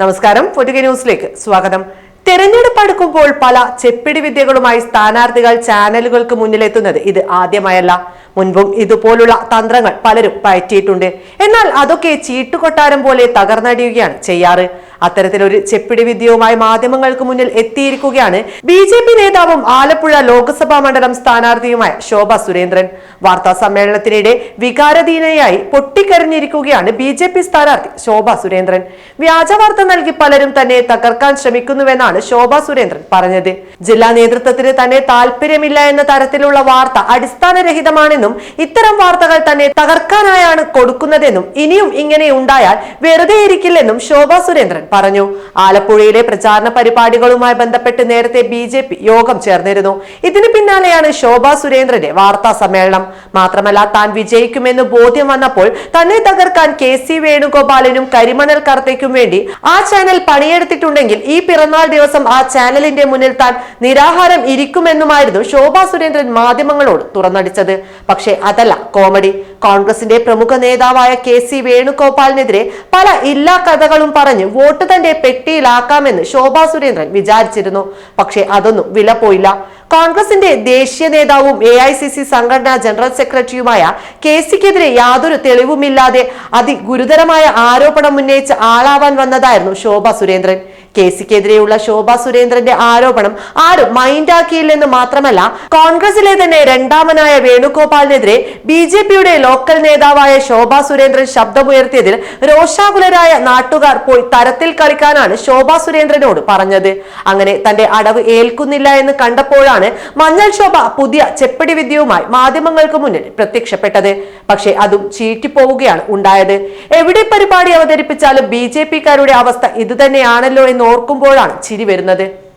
നമസ്കാരം പൊതുകെ ന്യൂസിലേക്ക് സ്വാഗതം. തെരഞ്ഞെടുപ്പ് അടുക്കുമ്പോൾ പല ചെപ്പിടി വിദ്യകളുമായി സ്ഥാനാർത്ഥികൾ ചാനലുകൾക്ക് മുന്നിലെത്തുന്നത് ഇത് ആദ്യമായല്ല. മുൻപും ഇതുപോലുള്ള തന്ത്രങ്ങൾ പലരും പയറ്റിയിട്ടുണ്ട്. എന്നാൽ അതൊക്കെ ചീട്ടുകൊട്ടാരം പോലെ തകർന്നടിയുകയാണ് ചെയ്യാറ്. അത്തരത്തിലൊരു ചെപ്പിടി വിദ്യയുമായി മാധ്യമങ്ങൾക്ക് മുന്നിൽ എത്തിയിരിക്കുകയാണ് ബി ജെ പി നേതാവും ആലപ്പുഴ ലോക്സഭാ മണ്ഡലം സ്ഥാനാർത്ഥിയുമായ ശോഭ സുരേന്ദ്രൻ. വാർത്താ സമ്മേളനത്തിനിടെ വികാരധീനയായി പൊട്ടിക്കരഞ്ഞിരിക്കുകയാണ് ബി ജെ പി സ്ഥാനാർത്ഥി ശോഭ സുരേന്ദ്രൻ. വ്യാജ വാർത്ത നൽകി പലരും തന്നെ തകർക്കാൻ ശ്രമിക്കുന്നുവെന്നാണ് ശോഭ സുരേന്ദ്രൻ പറഞ്ഞത്. ജില്ലാ നേതൃത്വത്തിന് തന്നെ താല്പര്യമില്ല എന്ന തരത്തിലുള്ള വാർത്ത അടിസ്ഥാനരഹിതമാണെന്നും ഇത്തരം വാർത്തകൾ തന്നെ തകർക്കാനായാണ് കൊടുക്കുന്നതെന്നും ഇനിയും ഇങ്ങനെ ഉണ്ടായാൽ വെറുതെ ഇരിക്കില്ലെന്നും ശോഭ സുരേന്ദ്രൻ പറഞ്ഞു. ആലപ്പുഴയിലെ പ്രചാരണ പരിപാടികളുമായി ബന്ധപ്പെട്ട് നേരത്തെ ബി ജെ പി യോഗം ചേർന്നിരുന്നു. ഇതിന് പിന്നാലെയാണ് ശോഭ സുരേന്ദ്രന്റെ വാർത്താ സമ്മേളനം. മാത്രമല്ല താൻ വിജയിക്കുമെന്ന് ബോധ്യം വന്നപ്പോൾ തന്നെ തകർക്കാൻ കെ സി വേണുഗോപാലിനും കരിമണൽ കർത്തയ്ക്കും വേണ്ടി ആ ചാനൽ പണിയെടുത്തിട്ടുണ്ടെങ്കിൽ ഈ പിറന്നാൾ ദിവസം ആ ചാനലിന്റെ മുന്നിൽ താൻ നിരാഹാരം ഇരിക്കുമെന്നുമായിരുന്നു ശോഭ സുരേന്ദ്രൻ മാധ്യമങ്ങളോട് തുറന്നടിച്ചത്. പക്ഷേ അതല്ല കോമഡി. കോൺഗ്രസിന്റെ പ്രമുഖ നേതാവായ കെ സി വേണുഗോപാലിനെതിരെ പല ഇല്ലാ കഥകളും പറഞ്ഞ് വോട്ട് തന്റെ പെട്ടിയിലാക്കാമെന്ന് ശോഭാ സുരേന്ദ്രൻ വിചാരിച്ചിരുന്നു. പക്ഷേ അതൊന്നും വില പോയില്ല. കോൺഗ്രസിന്റെ ദേശീയ നേതാവും എ ഐ സി സി സംഘടനാ ജനറൽ സെക്രട്ടറിയുമായ കെ സിക്കെതിരെ യാതൊരു തെളിവുമില്ലാതെ അതിഗുരുതരമായ ആരോപണം ഉന്നയിച്ച് ആളാവാൻ വന്നതായിരുന്നു ശോഭ സുരേന്ദ്രൻ. കെ സിക്കെതിരെയുള്ള ശോഭ സുരേന്ദ്രന്റെ ആരോപണം ആരും മൈൻഡാക്കിയില്ലെന്ന് മാത്രമല്ല കോൺഗ്രസിലെ തന്നെ രണ്ടാമനായ വേണുഗോപാലിനെതിരെ ബി ജെ പിയുടെ ലോക്കൽ നേതാവായ ശോഭ സുരേന്ദ്രൻ ശബ്ദമുയർത്തിയതിൽ രോഷാകുലരായ നാട്ടുകാർ പോയി തരത്തിൽ കളിക്കാനാണ് ശോഭ സുരേന്ദ്രനോട് പറഞ്ഞത്. അങ്ങനെ തന്റെ അടവ് ഏൽക്കുന്നില്ല എന്ന് കണ്ടപ്പോഴാണ് മഞ്ഞൾ ശോഭ പുതിയ ചെപ്പടി വിദ്യയുമായി മാധ്യമങ്ങൾക്ക് മുന്നിൽ പ്രത്യക്ഷപ്പെട്ടത്. പക്ഷേ അതും ചീറ്റിപ്പോവുകയാണ് ഉണ്ടായത്. എവിടെ പരിപാടി അവതരിപ്പിച്ചാലും ബി ജെ പിക്കാരുടെ അവസ്ഥ ഇതുതന്നെയാണല്ലോ എന്ന് ഓർക്കുമ്പോഴാണ് ചിരി വരുന്നത്.